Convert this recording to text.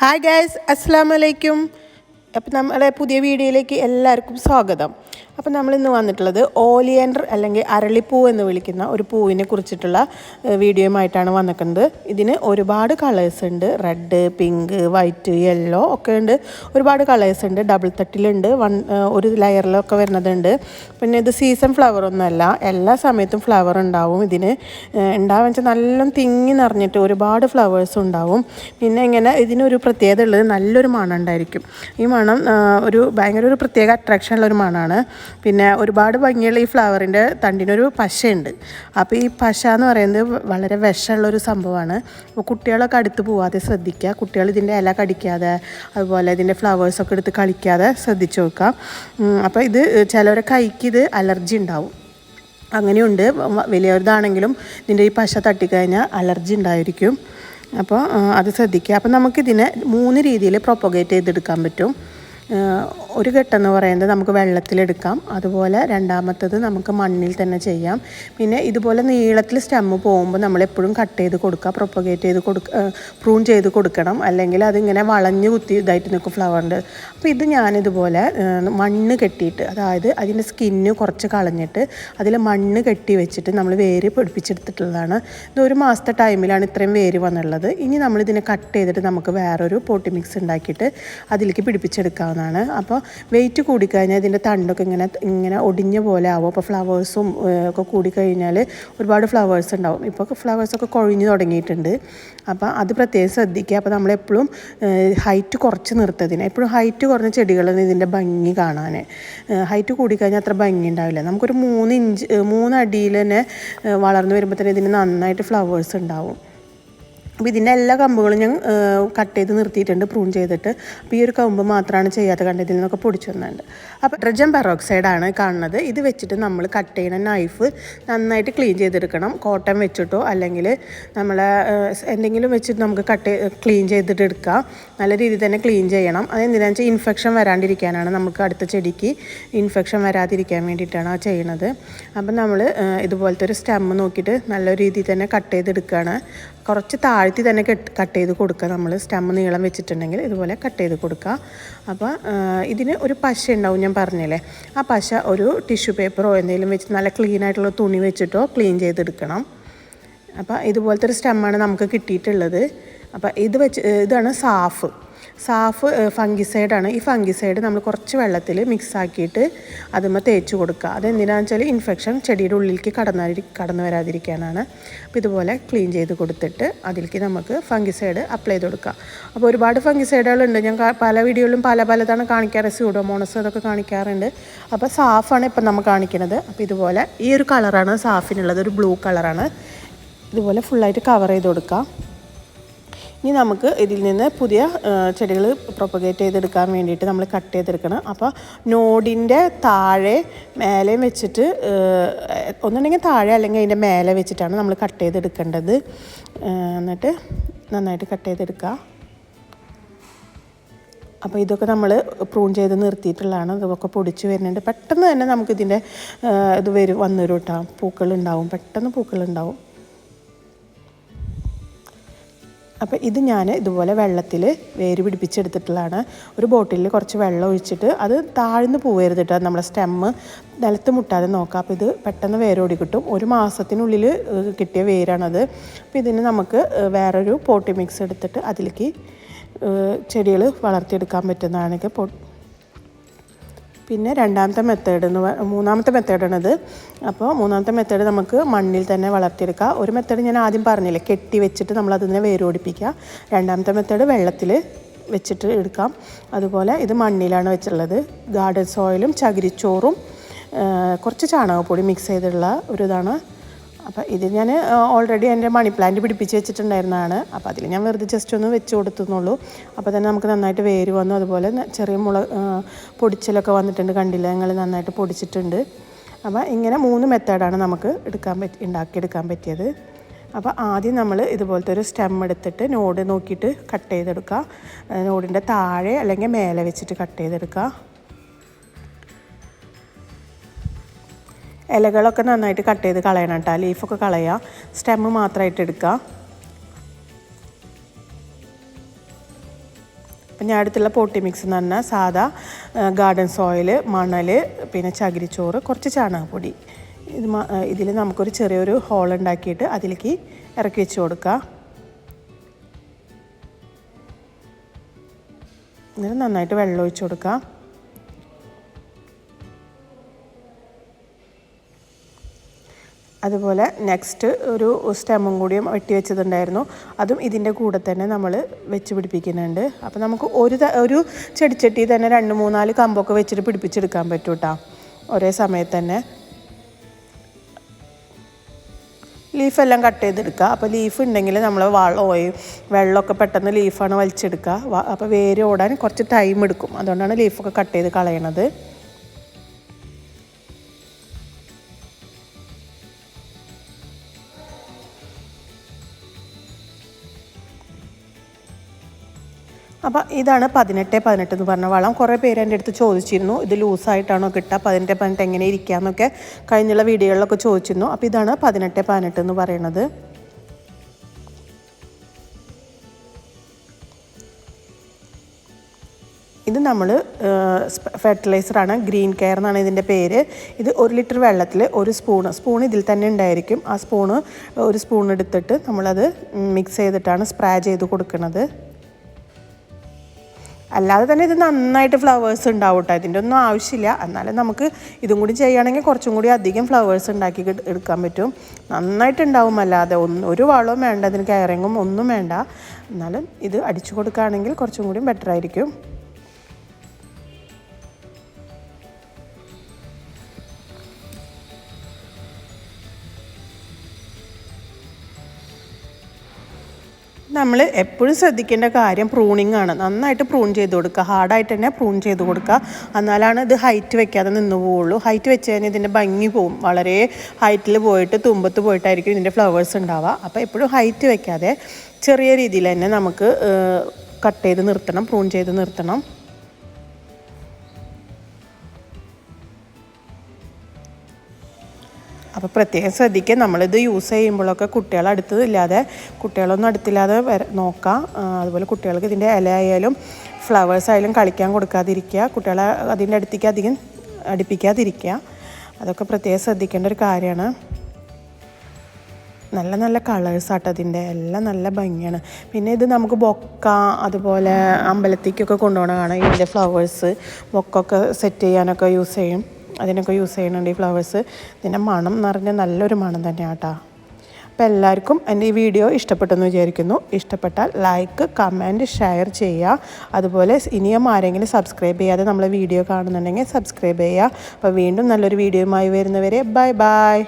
Hi guys അസ്സാം വലൈക്കും അപ്പം നമ്മുടെ പുതിയ വീഡിയോയിലേക്ക് എല്ലാവർക്കും സ്വാഗതം. അപ്പം നമ്മളിന്ന് വന്നിട്ടുള്ളത് ഓലിയൻഡർ അല്ലെങ്കിൽ അരളിപ്പൂ എന്ന് വിളിക്കുന്ന ഒരു പൂവിനെ കുറിച്ചിട്ടുള്ള വീഡിയോയുമായിട്ടാണ് വന്നിരിക്കുന്നത്. ഇതിന് ഒരുപാട് കളേഴ്സ് ഉണ്ട്. റെഡ് പിങ്ക് വൈറ്റ് യെല്ലോ ഒക്കെ ഉണ്ട്. ഒരുപാട് കളേഴ്സ് ഉണ്ട്. ഡബിൾ തട്ടിലുണ്ട് വൺ ഒരു ലെയറിലൊക്കെ വരുന്നതുണ്ട്. പിന്നെ ഇത് സീസൺ ഫ്ലവർ ഒന്നുമല്ല. എല്ലാ സമയത്തും ഫ്ലവർ ഉണ്ടാവും ഇതിന്. ഉണ്ടാവുക വെച്ചാൽ നല്ല തിങ്ങി നിറഞ്ഞിട്ട് ഒരുപാട് ഫ്ലവേഴ്സ് ഉണ്ടാവും. പിന്നെ ഇങ്ങനെ ഇതിനൊരു പ്രത്യേകത ഉള്ളത് നല്ലൊരു മണം ഉണ്ടായിരിക്കും ഈ മണം ഒരു ഭയങ്കര ഒരു പ്രത്യേക അട്രാക്ഷൻ ഉള്ള ഒരു മണമാണ്. പിന്നെ ഒരുപാട് ഭംഗിയുള്ള ഈ ഫ്ലവറിന്റെ തണ്ടിനൊരു പശയുണ്ട്. അപ്പോൾ ഈ പശ എന്ന് പറയുന്നത് വളരെ വിഷമുള്ളൊരു സംഭവമാണ്. അപ്പോൾ കുട്ടികളൊക്കെ അടുത്ത് പോവാതെ ശ്രദ്ധിക്കുക. കുട്ടികൾ ഇതിന്റെ ഇല കടിക്കാതെ അതുപോലെ ഇതിന്റെ ഫ്ലവേഴ്സൊക്കെ എടുത്ത് കളിക്കാതെ ശ്രദ്ധിച്ചു നോക്കുക. അപ്പോൾ ഇത് ചിലവരെ കൈക്ക് ഇത് അലർജി ഉണ്ടാവും. അങ്ങനെയുണ്ട്. വലിയവരുതാണെങ്കിലും ഇതിന്റെ ഈ പശ തട്ടിക്കഴിഞ്ഞാൽ അലർജി ഉണ്ടായിരിക്കും. അപ്പോൾ അത് ശ്രദ്ധിക്കുക. അപ്പോൾ നമുക്കിതിനെ മൂന്ന് രീതിയിൽ പ്രൊപ്പഗേറ്റ് ചെയ്തെടുക്കാൻ പറ്റും. ഒരു ഘട്ടമെന്ന് പറയുന്നത് നമുക്ക് വെള്ളത്തിലെടുക്കാം. അതുപോലെ രണ്ടാമത്തത് നമുക്ക് മണ്ണിൽ തന്നെ ചെയ്യാം. പിന്നെ ഇതുപോലെ നീളത്തിൽ സ്റ്റെമ്മ് പോകുമ്പോൾ നമ്മൾ എപ്പോഴും കട്ട് ചെയ്ത് കൊടുക്കുക പ്രൊപ്പഗേറ്റ് ചെയ്ത് കൊടുക്ക പ്രൂൺ ചെയ്ത് കൊടുക്കണം. അല്ലെങ്കിൽ അതിങ്ങനെ വളഞ്ഞ് കുത്തി ഇതായിട്ട് നിൽക്കും ഫ്ലവറിന്റെ അപ്പോൾ ഇത് ഞാനിതുപോലെ മണ്ണ് കെട്ടിയിട്ട് അതായത് അതിന്റെ സ്കിന്ന് കുറച്ച് കളഞ്ഞിട്ട് അതിൽ മണ്ണ് കെട്ടി വെച്ചിട്ട് നമ്മൾ വേര് പിടിപ്പിച്ചെടുത്തിട്ടുള്ളതാണ്. ഇത് ഒരു മാസത്തെ ടൈമിലാണ് ഇത്രയും വേര് വന്നുള്ളത്. ഇനി നമ്മളിതിനെ കട്ട് ചെയ്തിട്ട് നമുക്ക് വേറൊരു പോട്ടി മിക്സ് ഉണ്ടാക്കിയിട്ട് അതിലേക്ക് പിടിപ്പിച്ചെടുക്കാവുന്നതാണ്. അപ്പോൾ വെയിറ്റ് കൂടിക്കഴിഞ്ഞാൽ ഇതിന്റെ തണ്ടൊക്കെ ഇങ്ങനെ ഇങ്ങനെ ഒടിഞ്ഞ പോലെ ആവും. അപ്പോൾ ഫ്ലവേഴ്സും ഒക്കെ കൂടിക്കഴിഞ്ഞാൽ ഒരുപാട് ഫ്ലവേഴ്സ് ഉണ്ടാവും. ഇപ്പോൾ ഫ്ലവേഴ്സൊക്കെ കൊഴിഞ്ഞു തുടങ്ങിയിട്ടുണ്ട്. അപ്പോൾ അത് പ്രത്യേകം ശ്രദ്ധിക്കുക. അപ്പോൾ നമ്മളെപ്പോഴും ഹൈറ്റ് കുറച്ച് നിർത്തതിന്. എപ്പോഴും ഹൈറ്റ് കുറഞ്ഞ ചെടികളാണ് ഇതിന്റെ ഭംഗി കാണാൻ. ഹൈറ്റ് കൂടിക്കഴിഞ്ഞാൽ അത്ര ഭംഗി ഉണ്ടാവില്ല. നമുക്കൊരു മൂന്ന് ഇഞ്ച് മൂന്ന് അടിയിൽ തന്നെ വളർന്നു വരുമ്പോൾ തന്നെ ഇതിന് നന്നായിട്ട് ഫ്ലവേഴ്സ് ഉണ്ടാവും. അപ്പോൾ ഇതിന്റെ എല്ലാ കമ്പുകളും ഞാൻ കട്ട് ചെയ്ത് നിർത്തിയിട്ടുണ്ട് പ്രൂൺ ചെയ്തിട്ട്. അപ്പോൾ ഈ ഒരു കമ്പ് മാത്രമാണ് ചെയ്യാത്ത കണ്ടതിൽ നിന്നൊക്കെ പൊടിച്ചു വന്നുണ്ട് അപ്പോൾ ഡ്രജൻ പെറോക്സൈഡാണ് കാണുന്നത്. ഇത് വെച്ചിട്ട് നമ്മൾ കട്ട് ചെയ്യുന്ന നൈഫ് നന്നായിട്ട് ക്ലീൻ ചെയ്തെടുക്കണം. കോട്ടൺ വെച്ചിട്ടോ അല്ലെങ്കിൽ നമ്മളെ എന്തെങ്കിലും വെച്ചിട്ട് നമുക്ക് കട്ട് ക്ലീൻ ചെയ്തിട്ട് എടുക്കാം നല്ല രീതിയിൽ തന്നെ ക്ലീൻ ചെയ്യണം. അതെന്തിനാണെന്ന് വെച്ചാൽ ഇൻഫെക്ഷൻ വരാണ്ടിരിക്കാനാണ്. നമുക്ക് അടുത്ത ചെടിക്ക് ഇൻഫെക്ഷൻ വരാതിരിക്കാൻ വേണ്ടിയിട്ടാണ് ആ ചെയ്യണത് അപ്പം നമ്മൾ ഇതുപോലത്തെ ഒരു സ്റ്റെമ്മ് നോക്കിയിട്ട് നല്ല രീതിയിൽ തന്നെ കട്ട് ചെയ്തെടുക്കുകയാണ്. കുറച്ച് താഴ്ത്തി തന്നെ കെട്ട് ചെയ്ത് കൊടുക്കുക. നമ്മൾ സ്റ്റെമ്മ് നീളം വെച്ചിട്ടുണ്ടെങ്കിൽ ഇതുപോലെ കട്ട് ചെയ്ത് കൊടുക്കുക. അപ്പോൾ ഇതിന് ഒരു പശ ഉണ്ടാവും ഞാൻ പറഞ്ഞില്ലേ. ആ പശ ഒരു ടിഷ്യൂ പേപ്പറോ എന്തെങ്കിലും വെച്ച് നല്ല ക്ലീൻ ആയിട്ടുള്ള തുണി വെച്ചിട്ടോ ക്ലീൻ ചെയ്തെടുക്കണം. അപ്പോൾ ഇതുപോലത്തെ ഒരു സ്റ്റമ്മാണ് നമുക്ക് കിട്ടിയിട്ടുള്ളത്. അപ്പോൾ ഇത് വെച്ച് ഇതാണ് സാഫ്. സാഫ് ഫംഗിസൈഡാണ് ഈ ഫംഗിസൈഡ് നമ്മൾ കുറച്ച് വെള്ളത്തിൽ മിക്സ് ആക്കിയിട്ട് അതുമ്മ തേച്ച് കൊടുക്കുക. അതെന്തിനാണെന്ന് വെച്ചാൽ ഇൻഫെക്ഷൻ ചെടിയുടെ ഉള്ളിലേക്ക് കടന്നാരി കടന്നു വരാതിരിക്കാനാണ്. അപ്പോൾ ഇതുപോലെ ക്ലീൻ ചെയ്ത് കൊടുത്തിട്ട് അതിലേക്ക് നമുക്ക് ഫംഗിസൈഡ് അപ്ലൈ ചെയ്ത് കൊടുക്കുക. അപ്പോൾ ഒരുപാട് ഫംഗിസൈഡുകളുണ്ട് ഞാൻ പല വീഡിയോയിലും പല പലതാണ് കാണിക്കാറ്. സ്യൂഡോമോണസ് അതൊക്കെ കാണിക്കാറുണ്ട്. അപ്പോൾ സാഫാണ് ഇപ്പം നമ്മൾ കാണിക്കുന്നത്. അപ്പോൾ ഇതുപോലെ ഈ ഒരു കളറാണ് സാഫിനുള്ളത്. ഒരു ബ്ലൂ കളറാണ് ഇതുപോലെ ഫുള്ളായിട്ട് കവർ ചെയ്ത് കൊടുക്കുക. ഇനി നമുക്ക് ഇതിൽ നിന്ന് പുതിയ ചെടികൾ പ്രൊപ്പഗേറ്റ് ചെയ്തെടുക്കാൻ വേണ്ടിയിട്ട് നമ്മൾ കട്ട് ചെയ്തെടുക്കണം. അപ്പോൾ നോഡിന്റെ താഴെ മേലെ വെച്ചിട്ട് ഒന്നുണ്ടെങ്കിൽ താഴെ അല്ലെങ്കിൽ അതിന്റെ മേലെ വെച്ചിട്ടാണ് നമ്മൾ കട്ട് ചെയ്തെടുക്കേണ്ടത്. എന്നിട്ട് നന്നായിട്ട് കട്ട് ചെയ്തെടുക്കുക. അപ്പോൾ ഇതൊക്കെ നമ്മൾ പ്രൂൺ ചെയ്ത് നിർത്തിയിട്ടുള്ളതാണ്. ഇതൊക്കെ പൊടിച്ച് വരുന്നുണ്ട്. പെട്ടെന്ന് തന്നെ നമുക്കിതിന്റെ ഇത് വരും വന്നു വരും കേട്ടോ പൂക്കളുണ്ടാവും പെട്ടെന്ന് പൂക്കളുണ്ടാവും അപ്പോൾ ഇത് ഞാൻ ഇതുപോലെ വെള്ളത്തിൽ വേര് പിടിപ്പിച്ചെടുത്തിട്ടുള്ളതാണ്. ഒരു ബോട്ടിലിൽ കുറച്ച് വെള്ളം ഒഴിച്ചിട്ട് അത് താഴ്ന്നു പോവരുത് കേട്ടോ നമ്മുടെ സ്റ്റെമ്മ് നിലത്ത് മുട്ടാതെ നോക്കാം. അപ്പോൾ ഇത് പെട്ടെന്ന് വേരോടി കിട്ടും. ഒരു മാസത്തിനുള്ളിൽ കിട്ടിയ വേരാണത്. അപ്പോൾ ഇതിന് നമുക്ക് വേറൊരു പോട്ടി മിക്സ് എടുത്തിട്ട് അതിലേക്ക് ചെടികൾ വളർത്തിയെടുക്കാൻ പറ്റുന്നതാണ് പൊ പിന്നെ രണ്ടാമത്തെ മെത്തേഡ് എന്ന് മൂന്നാമത്തെ മെത്തേഡാണിത് അപ്പോൾ മൂന്നാമത്തെ മെത്തേഡ് നമുക്ക് മണ്ണിൽ തന്നെ വളർത്തിയെടുക്കുക ഒരു മെത്തേഡ് ഞാൻ ആദ്യം പറഞ്ഞില്ലേ കെട്ടി വെച്ചിട്ട് നമ്മൾ അതിനെ വേരോടിപ്പിക്കുക രണ്ടാമത്തെ മെത്തേഡ് വെള്ളത്തിൽ വെച്ചിട്ട് എടുക്കാം. അതുപോലെ ഇത് മണ്ണിലാണ് വെച്ചിട്ടുള്ളത്. ഗാർഡൻ സോയിലും ചകിരിച്ചോറും കുറച്ച് ചാണകപ്പൊടി മിക്സ് ചെയ്തിട്ടുള്ള ഒരു ഇതാണ് അപ്പോൾ ഇത് ഞാൻ ഓൾറെഡി എന്റെ മണി പ്ലാന്റ് പിടിപ്പിച്ച് വെച്ചിട്ടുണ്ടായിരുന്നതാണ്. അപ്പോൾ അതിൽ ഞാൻ വെറുതെ ജസ്റ്റ് ഒന്ന് വെച്ച് കൊടുത്തുന്നുള്ളൂ. അപ്പോൾ തന്നെ നമുക്ക് നന്നായിട്ട് വേര് വന്നു. അതുപോലെ ചെറിയ മുള പൊടിച്ചിലൊക്കെ വന്നിട്ടുണ്ട് കണ്ടില്ല? ഞങ്ങൾ നന്നായിട്ട് പൊടിച്ചിട്ടുണ്ട്. അപ്പോൾ ഇങ്ങനെ മൂന്ന് മെത്തേഡാണ് നമുക്ക് എടുക്കാൻ പറ്റി ഉണ്ടാക്കിയെടുക്കാൻ പറ്റിയത്. അപ്പോൾ ആദ്യം നമ്മൾ ഇതുപോലത്തെ ഒരു സ്റ്റെം എടുത്തിട്ട് നോഡ് നോക്കിയിട്ട് കട്ട് ചെയ്തെടുക്കുക. നോഡിന്റെ താഴെ അല്ലെങ്കിൽ മേലെ വെച്ചിട്ട് കട്ട് ചെയ്തെടുക്കുക. ഇലകളൊക്കെ നന്നായിട്ട് കട്ട് ചെയ്ത് കളയണം കേട്ടോ ലീഫൊക്കെ കളയുക സ്റ്റെമ്മ് മാത്രമായിട്ട് എടുക്കുക അപ്പം ഞാൻ അടുത്തുള്ള പോട്ടി മിക്സ് എന്ന് പറഞ്ഞാൽ സാധാ ഗാർഡൻ സോയിൽ മണൽ പിന്നെ ചകിരിച്ചോറ് കുറച്ച് ചാണകപ്പൊടി. ഇത് ഇതിൽ നമുക്കൊരു ചെറിയൊരു ഹോൾ ഉണ്ടാക്കിയിട്ട് അതിലേക്ക് ഇറക്കി വെച്ച് കൊടുക്കുക എന്നിട്ട് നന്നായിട്ട് വെള്ളം ഒഴിച്ച് കൊടുക്കുക അതുപോലെ നെക്സ്റ്റ് ഒരു സ്റ്റെമ്മും കൂടിയും വെട്ടി വെച്ചതുണ്ടായിരുന്നു. അതും ഇതിന്റെ കൂടെ തന്നെ നമ്മൾ വെച്ച് പിടിപ്പിക്കുന്നുണ്ട്. അപ്പോൾ നമുക്ക് ഒരു ഒരു ചെടിച്ചട്ടി തന്നെ രണ്ട് മൂന്നാൽ കമ്പൊക്കെ വെച്ചിട്ട് പിടിപ്പിച്ചെടുക്കാൻ പറ്റും കേട്ടോ ഒരേ സമയത്ത് തന്നെ. ലീഫെല്ലാം കട്ട് ചെയ്തെടുക്കുക. അപ്പോൾ ലീഫ് ഉണ്ടെങ്കിൽ നമ്മൾ വളമോയും വെള്ളമൊക്കെ പെട്ടെന്ന് ലീഫാണ് വലിച്ചെടുക്കുക. അപ്പോൾ വേര് ഓടാൻ കുറച്ച് ടൈം എടുക്കും. അതുകൊണ്ടാണ് ലീഫൊക്കെ കട്ട് ചെയ്ത് കളയണത്. അപ്പോൾ ഇതാണ് പതിനെട്ട് പതിനെട്ട് എന്ന് പറഞ്ഞ വളം. കുറേ പേര് എന്റെ അടുത്ത് ചോദിച്ചിരുന്നു ഇത് ലൂസായിട്ടാണോ കിട്ടുക പതിനെട്ട് പതിനെട്ട് എങ്ങനെ ഇരിക്കാമെന്നൊക്കെ കഴിഞ്ഞുള്ള വീഡിയോകളിലൊക്കെ ചോദിച്ചിരുന്നു. അപ്പോൾ ഇതാണ് പതിനെട്ട് പതിനെട്ട് എന്ന് പറയുന്നത് ഇത് നമ്മൾ ഫെർട്ടിലൈസറാണ് ഗ്രീൻ കെയർ എന്നാണ് ഇതിന്റെ പേര്. ഇത് ഒരു ലിറ്റർ വെള്ളത്തിൽ ഒരു സ്പൂണ് സ്പൂൺ ഇതിൽ തന്നെ ഉണ്ടായിരിക്കും. ആ സ്പൂണ് ഒരു സ്പൂൺ എടുത്തിട്ട് നമ്മളത് മിക്സ് ചെയ്തിട്ടാണ് സ്പ്രേ ചെയ്ത് കൊടുക്കുന്നത് അല്ലാതെ തന്നെ ഇത് നന്നായിട്ട് ഫ്ലവേഴ്സ് ഉണ്ടാവും കേട്ടോ ഇതിന്റെ ഒന്നും ആവശ്യമില്ല. എന്നാലും നമുക്ക് ഇതും കൂടി ചെയ്യുകയാണെങ്കിൽ കുറച്ചും കൂടി അധികം ഫ്ലവേഴ്സ് ഉണ്ടാക്കി എടുക്കാൻ പറ്റും. നന്നായിട്ടുണ്ടാവും അല്ലാതെ ഒന്ന് ഒരു വളവും വേണ്ട ഇതിന് കയറിങ്ങും ഒന്നും വേണ്ട. എന്നാലും ഇത് അടിച്ചു കൊടുക്കുകയാണെങ്കിൽ കുറച്ചും കൂടി ബെറ്റർ ആയിരിക്കും. നമ്മൾ എപ്പോഴും ശ്രദ്ധിക്കേണ്ട കാര്യം പ്രൂണിങ് ആണ്. നന്നായിട്ട് പ്രൂൺ ചെയ്ത് കൊടുക്കുക. ഹാർഡായിട്ട് തന്നെ പ്രൂൺ ചെയ്ത് കൊടുക്കുക. എന്നാലാണ് ഇത് ഹൈറ്റ് വെക്കാതെ നിന്ന് പോവുള്ളൂ. ഹൈറ്റ് വെച്ച് കഴിഞ്ഞാൽ ഇതിന്റെ ഭംഗി പോവും. വളരെ ഹൈറ്റിൽ പോയിട്ട് തുമ്പത്ത് പോയിട്ടായിരിക്കും ഇതിന്റെ ഫ്ലവേഴ്സ് ഉണ്ടാവുക. അപ്പോൾ എപ്പോഴും ഹൈറ്റ് വെക്കാതെ ചെറിയ രീതിയിൽ തന്നെ നമുക്ക് കട്ട് ചെയ്ത് നിർത്തണം പ്രൂൺ ചെയ്ത് നിർത്തണം. അപ്പോൾ പ്രത്യേകം ശ്രദ്ധിക്കുക. നമ്മളിത് യൂസ് ചെയ്യുമ്പോഴൊക്കെ കുട്ടികളെ അടുത്തതില്ലാതെ കുട്ടികളൊന്നും അടുത്തില്ലാതെ നോക്കാം. അതുപോലെ കുട്ടികൾക്ക് ഇതിന്റെ ഇല ആയാലും ഫ്ലവേഴ്സ് ആയാലും കളിക്കാൻ കൊടുക്കാതിരിക്കുക. കുട്ടികളെ അതിന്റെ അടുത്തേക്ക് അധികം അടുപ്പിക്കാതിരിക്കുക. അതൊക്കെ പ്രത്യേകം ശ്രദ്ധിക്കേണ്ട ഒരു കാര്യമാണ്. നല്ല നല്ല കളേഴ്സ് ആട്ടോ അതിന്റെ എല്ലാം നല്ല ഭംഗിയാണ്. പിന്നെ ഇത് നമുക്ക് ബൊക്ക അതുപോലെ അമ്പലത്തേക്കൊക്കെ കൊണ്ടുപോകണ കാണാം. ഇതിന്റെ ഫ്ലവേഴ്സ് ബൊക്കൊക്കെ സെറ്റ് ചെയ്യാനൊക്കെ യൂസ് ചെയ്യും. അതിനൊക്കെ യൂസ് ചെയ്യുന്നുണ്ട് ഈ ഫ്ലവേഴ്സ് ഇതിന്റെ മണം എന്ന് പറഞ്ഞാൽ നല്ലൊരു മണം തന്നെയാണ് കേട്ടോ അപ്പോൾ എല്ലാവർക്കും എന്റെ ഈ വീഡിയോ ഇഷ്ടപ്പെട്ടെന്ന് വിചാരിക്കുന്നു. ഇഷ്ടപ്പെട്ടാൽ ലൈക്ക് കമന്റ് ഷെയർ ചെയ്യുക. അതുപോലെ ഇനിയും ആരെങ്കിലും സബ്സ്ക്രൈബ് ചെയ്യാതെ നമ്മളെ വീഡിയോ കാണുന്നുണ്ടെങ്കിൽ സബ്സ്ക്രൈബ് ചെയ്യുക. അപ്പോൾ വീണ്ടും നല്ലൊരു വീഡിയോയുമായി വരുന്നവരെ ബൈ ബൈ